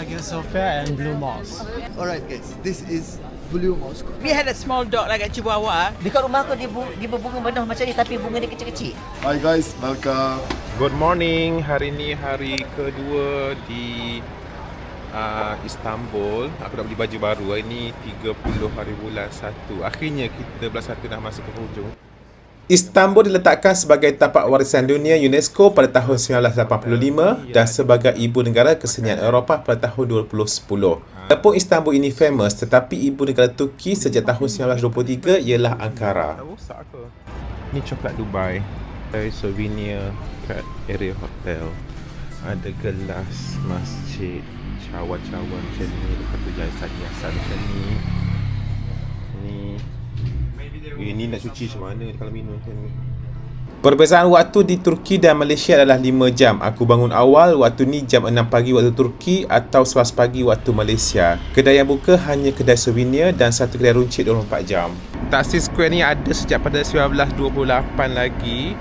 Hagia Sophia and Blue Mosque. Alright guys, this is Blue Mosque. We had a small dog like a chihuahua. Dekat rumah aku dia, bu, dia berbunga benih macam ni tapi bunga dia kecil-kecil. Hi guys, welcome. Good morning. Hari ni hari kedua di uh, Istanbul. Aku dah beli baju baru. Hari ni 30 hari bulan 1. Akhirnya kita bulan 1 dah masuk ke hujung. Istanbul diletakkan sebagai tapak warisan dunia UNESCO pada tahun 1985 dan sebagai ibu negara kesenian Eropah pada tahun 2010. Walaupun Istanbul ini famous tetapi ibu negara Turki sejak tahun 1923 ialah Ankara. Ni coklat Dubai. Ada souvenir kat area hotel. Ada gelas masjid. Cawan-cawan macam ni. Lepas tu hiasan-hiasan macam ni. Ni. Eh, ni nak cuci macam mana kalau minum macam ni. Perbezaan waktu di Turki dan Malaysia adalah 5 jam. Aku bangun awal, waktu ni jam 6 pagi waktu Turki atau 11 pagi waktu Malaysia. Kedai yang buka hanya kedai souvenir dan satu kedai runcit 24 jam. Taksi Square ni ada sejak pada 1928 lagi.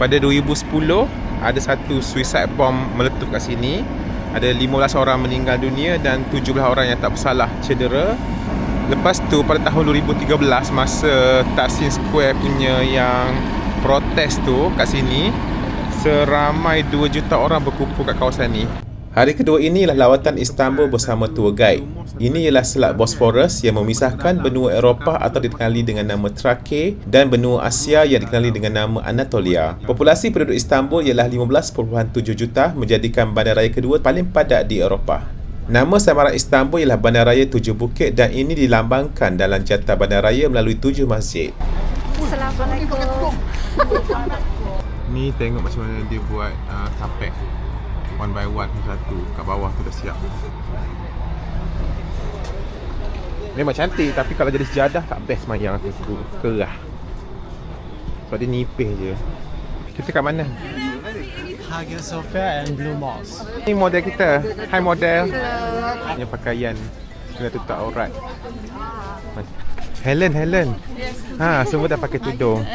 Pada 2010, ada satu suicide bomb meletup kat sini. Ada 15 orang meninggal dunia dan 17 orang yang tak bersalah cedera. Lepas tu pada tahun 2013 masa Taksim Square punya yang protes tu kat sini seramai 2 juta orang berkumpul kat kawasan ni. Hari kedua ini ialah lawatan Istanbul bersama tour guide. Ini ialah Selat Bosphorus yang memisahkan benua Eropah atau dikenali dengan nama Trake dan benua Asia yang dikenali dengan nama Anatolia. Populasi penduduk Istanbul ialah 15.7 juta menjadikan bandaraya kedua paling padat di Eropah. Nama samaran Istanbul ialah Bandaraya Tujuh Bukit dan ini dilambangkan dalam jata bandaraya melalui tujuh masjid. Assalamualaikum. Ni tengok macam mana dia buat uh, tapek One by one satu Kat bawah tu dah siap Memang cantik Tapi kalau jadi sejadah Tak best mayang tu Kerah Sebab dia nipis je Kita kat mana? Hagia Sophia and Blue Mosque. Ni model kita Hai model Punya pakaian Kena tutup aurat Helen, Helen Ha, semua dah pakai tudung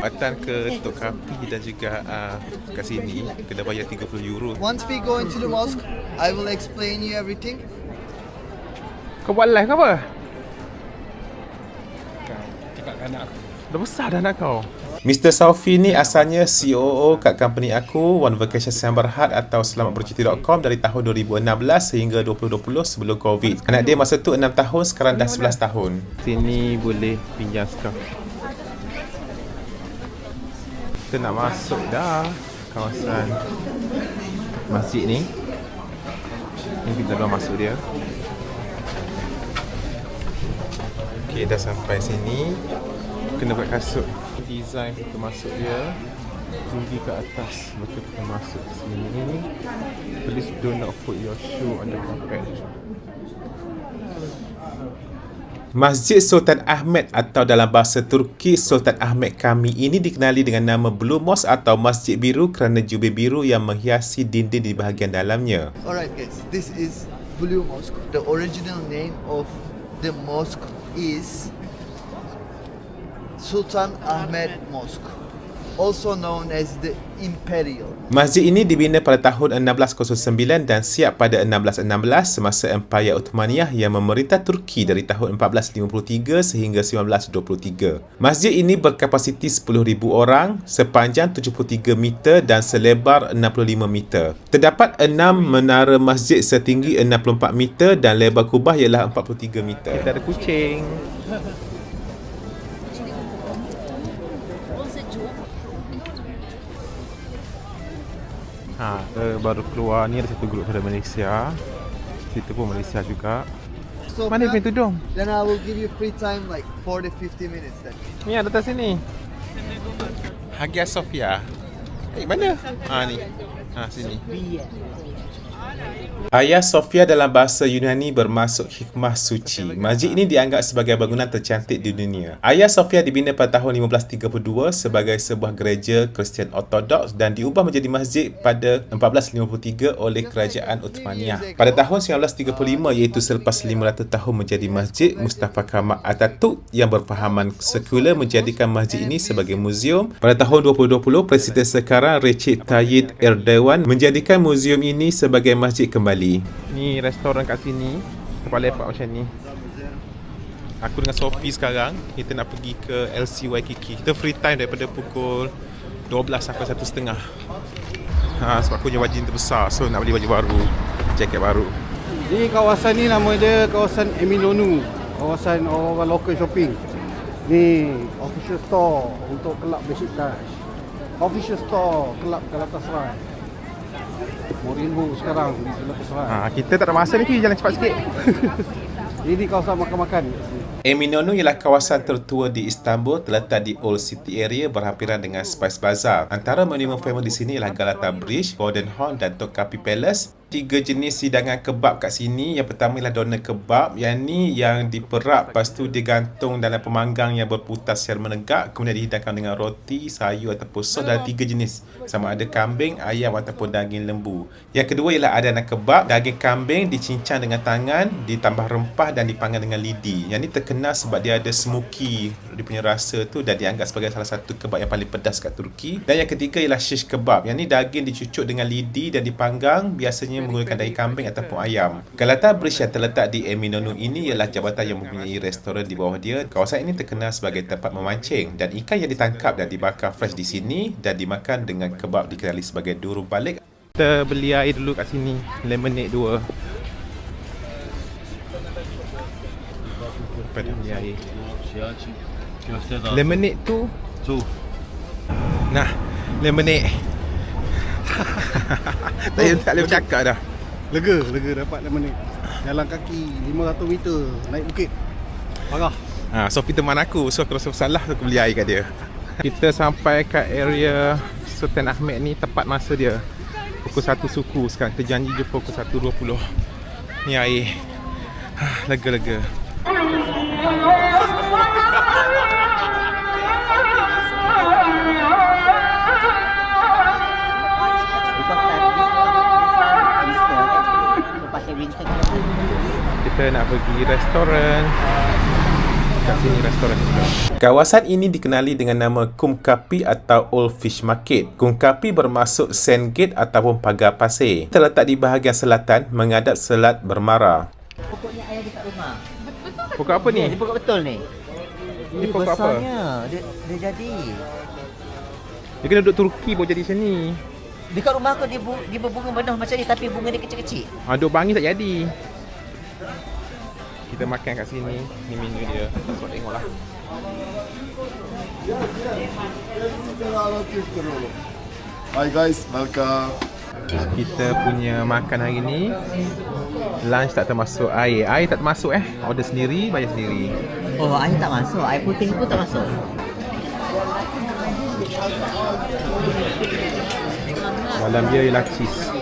Batan ke Tok Kapi dan juga uh, kat sini Kena bayar 30 euro Once we go into the mosque, I will explain you everything. Kau buat live ke apa? Cakap kat anak aku. Dah besar dah anak kau Mr. Saufi ni asalnya COO kat company aku One Vacation Siam Berhad atau selamatbercuti.com dari tahun 2016 sehingga 2020 sebelum Covid. Anak dia masa tu 6 tahun, sekarang dah 11 tahun. Sini boleh pinjam scarf. Kita nak masuk dah kawasan masjid ni. Ni kita dah masuk dia. Okay, dah sampai sini. Kena buat kasut. Design kita masuk dia. Tinggi ke atas. Betul kita masuk sini. Please do not put your shoe on the carpet. Masjid Sultan Ahmed atau dalam bahasa Turki Sultan Ahmed kami ini dikenali dengan nama Blue Mosque atau Masjid Biru kerana jubir biru yang menghiasi dinding di bahagian dalamnya. Alright guys, this is Blue Mosque. The original name of the mosque is Sultan Ahmed Mosque, also known as the Imperial. Masjid ini dibina pada tahun 1609 dan siap pada 1616 semasa Empayar Ottomaniyah yang memerintah Turki dari tahun 1453 sehingga 1923. Masjid ini berkapasiti 10,000 orang, sepanjang 73 meter dan selebar 65 meter. Terdapat 6 menara masjid setinggi 64 meter dan lebar kubah ialah 43 meter. Kita ada kucing. Ha, kita baru keluar ni ada satu grup dari Malaysia. Situ pun Malaysia juga. So Mana punya tudung? Then I will give you free time like 40 50 minutes then. Ni ada atas sini. Hagia Sophia. Eh, mana? Ha ni. Ha sini. Hagia Sophia dalam bahasa Yunani bermaksud hikmah suci. Masjid ini dianggap sebagai bangunan tercantik di dunia. Hagia Sophia dibina pada tahun 1532 sebagai sebuah gereja Kristian Ortodoks dan diubah menjadi masjid pada 1453 oleh kerajaan Uthmaniyah. Pada tahun 1935 iaitu selepas 500 tahun menjadi masjid, Mustafa Kamal Atatürk yang berfahaman sekular menjadikan masjid ini sebagai muzium. Pada tahun 2020, Presiden sekarang Recep Tayyip Erdogan menjadikan muzium ini sebagai masjid kembali. Ni restoran kat sini. Tempat lepak macam ni. Aku dengan Sophie sekarang Kita nak pergi ke LC Waikiki Kita free time daripada pukul 12 sampai 1.30 ha, Sebab aku punya baju terbesar So nak beli baju baru Jaket baru Ni kawasan ni nama dia kawasan Eminonu Kawasan orang-orang local shopping Ni official store untuk kelab Besiktas Official store kelab Galatasaray Mourinho sekarang di Galatasaray ha, Kita tak ada masa ni. Jalan cepat sikit Ini kawasan makan-makan Eminonu ialah kawasan tertua di Istanbul terletak di Old City area berhampiran dengan Spice Bazaar. Antara monumen famous di sini ialah Galata Bridge, Golden Horn dan Topkapi Palace. Tiga jenis hidangan kebab kat sini. Yang pertama ialah doner kebab. Yang ni yang diperap lepas tu digantung dalam pemanggang yang berputar secara menegak. Kemudian dihidangkan dengan roti, sayur ataupun sos dan tiga jenis. Sama ada kambing, ayam ataupun daging lembu. Yang kedua ialah adanan kebab. Daging kambing dicincang dengan tangan, ditambah rempah dan dipanggang dengan lidi. Yang ni terkenal sebab dia ada smoky dia punya rasa tu dan dianggap sebagai salah satu kebab yang paling pedas kat Turki. Dan yang ketiga ialah shish kebab. Yang ni daging dicucuk dengan lidi dan dipanggang biasanya menggunakan daging kambing ataupun ayam. Galata Bridge yang terletak di Eminonu ini ialah jabatan yang mempunyai restoran di bawah dia. Kawasan ini terkenal sebagai tempat memancing dan ikan yang ditangkap dan dibakar fresh di sini dan dimakan dengan kebab dikenali sebagai duru balik. Kita beli air dulu kat sini. Lemonade 2. Pada beli air. Lemonade tu Tu. Nah, lemonade. tak payah tak boleh bercakap dah. Lega, lega. Dapat dah menit Jalan kaki 500 meter. Naik bukit. Parah Ha, Sophie teman aku. So aku rasa bersalah Aku beli air kat dia. Kita sampai kat area Sultan Ahmed ni Tepat masa dia. Pukul 1 suku sekarang. Kita janji jumpa pukul 1.20 Ni air. Ha, Lega-lega Kita nak pergi restoran. Kat sini restoran juga. Kawasan ini dikenali dengan nama Kumkapi atau Old Fish Market. Kumkapi bermaksud Sand Gate ataupun pagar pasir. Terletak di bahagian selatan menghadap Selat Bermara. Pokoknya ayah dekat rumah. Pokok apa Ni, ni? dia pokok betul ni. Ni pokok apa? besarnya. Dia, dia jadi. Dia kena duduk Turki baru jadi macam ni. Dekat rumah aku dia, bu, dia berbunga penuh macam ni Tapi bunga dia kecil-kecil. Ha, duduk bangi tak jadi Kita makan kat sini Ni menu dia. Kita tengoklah. Hi guys, welcome. Kita punya makan hari ni Lunch tak termasuk air. Air tak termasuk eh? Order sendiri, bayar sendiri. Oh air tak masuk. Air putih pun tak masuk. Dalam dia ialah cheese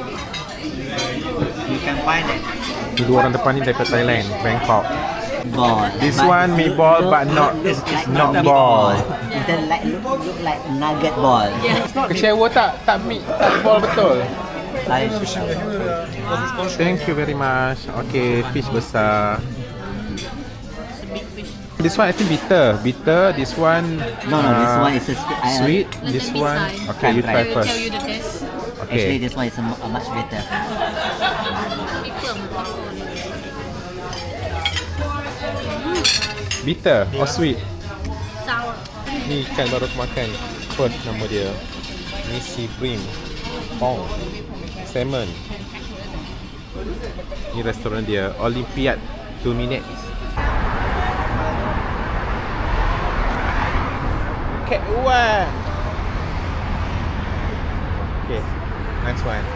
You can find it dua orang depan ni daripada Thailand Bangkok. Ball. This But one meatball but not It's like not ball. It's a like look, look like nugget ball? Kecewa tak? Tak meat, tak ball betul? Thank you very much. Okay, fish besar. This one I think bitter. Bitter, this one No no this uh, one is a sweet I- Sweet, this one. Okay, you Try, first. Actually this one is a, a much better Bitter? Or sweet? Sour. Ni ikan baru aku makan. Apa nama dia? Ni sea bream Pong. Salmon. Ni restoran dia. Olympiad 2 minutes. Cat one. Okay Next one.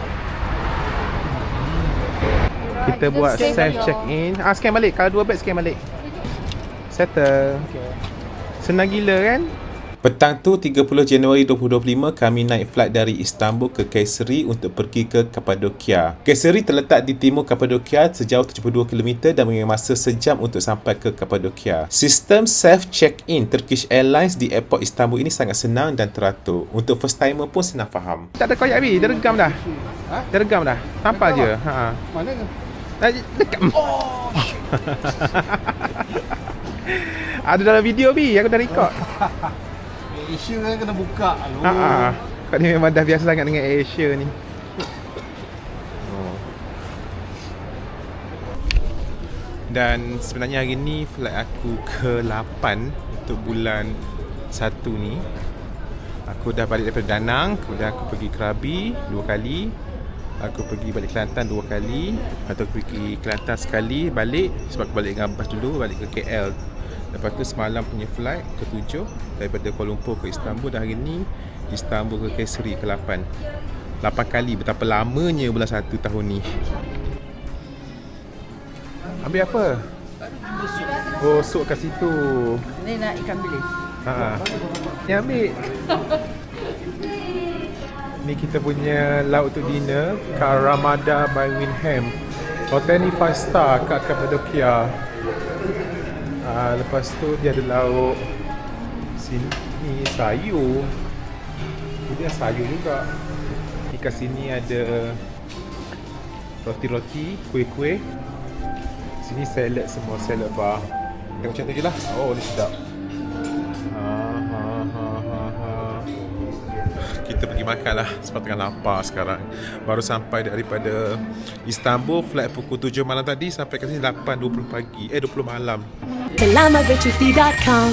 Kita buat self check in Ah scan balik. Kalau dua bag scan balik Settle Senang gila kan? Petang tu 30 Januari 2025 kami naik flight dari Istanbul ke Kayseri untuk pergi ke Kapadokia. Kayseri terletak di timur Kapadokia sejauh 72 km dan mengambil masa sejam untuk sampai ke Kapadokia. Sistem self check-in Turkish Airlines di airport Istanbul ini sangat senang dan teratur. Untuk first timer pun senang faham. Tak ada koyak Abi, dia regam dah. Ha? Dia regam dah. Tampal je. Ha. Mana ke? Dekat. Oh. Ada dalam video bi aku dah record. Asia kan kena buka. Ha. Ah, ah. Kau ni memang dah biasa sangat dengan Asia ni. Oh. Dan sebenarnya hari ni flight aku ke-8 untuk bulan 1 ni. Aku dah balik daripada Danang, kemudian aku pergi Krabi dua kali. Aku pergi balik Kelantan dua kali. Atau aku pergi Kelantan sekali balik sebab aku balik dengan bas dulu balik ke KL Lepas tu semalam punya flight Ketujuh Daripada Kuala Lumpur ke Istanbul Dan hari ni Istanbul ke Kesri ke-8 8 kali Betapa lamanya bulan 1 tahun ni Ambil apa? Oh, sup kat situ Ni nak ikan bilis. Ha. Ni ambil. Ni kita punya lauk untuk dinner Karamada by Winham. Hotel ni 5 star kat Cappadocia. Ah, lepas tu dia ada lauk sini sayur. Dia sayur juga. Kat sini ada roti-roti, kuih-kuih. Sini salad semua, salad bar. Tengok macam tu je lah. Oh, ni sedap. Pergi makan lah. Sebab tengah lapar sekarang. Baru sampai daripada Istanbul Flight pukul 7 malam tadi Sampai ke sini 8.20 pagi. Eh 20 malam. Selamatbercuti.com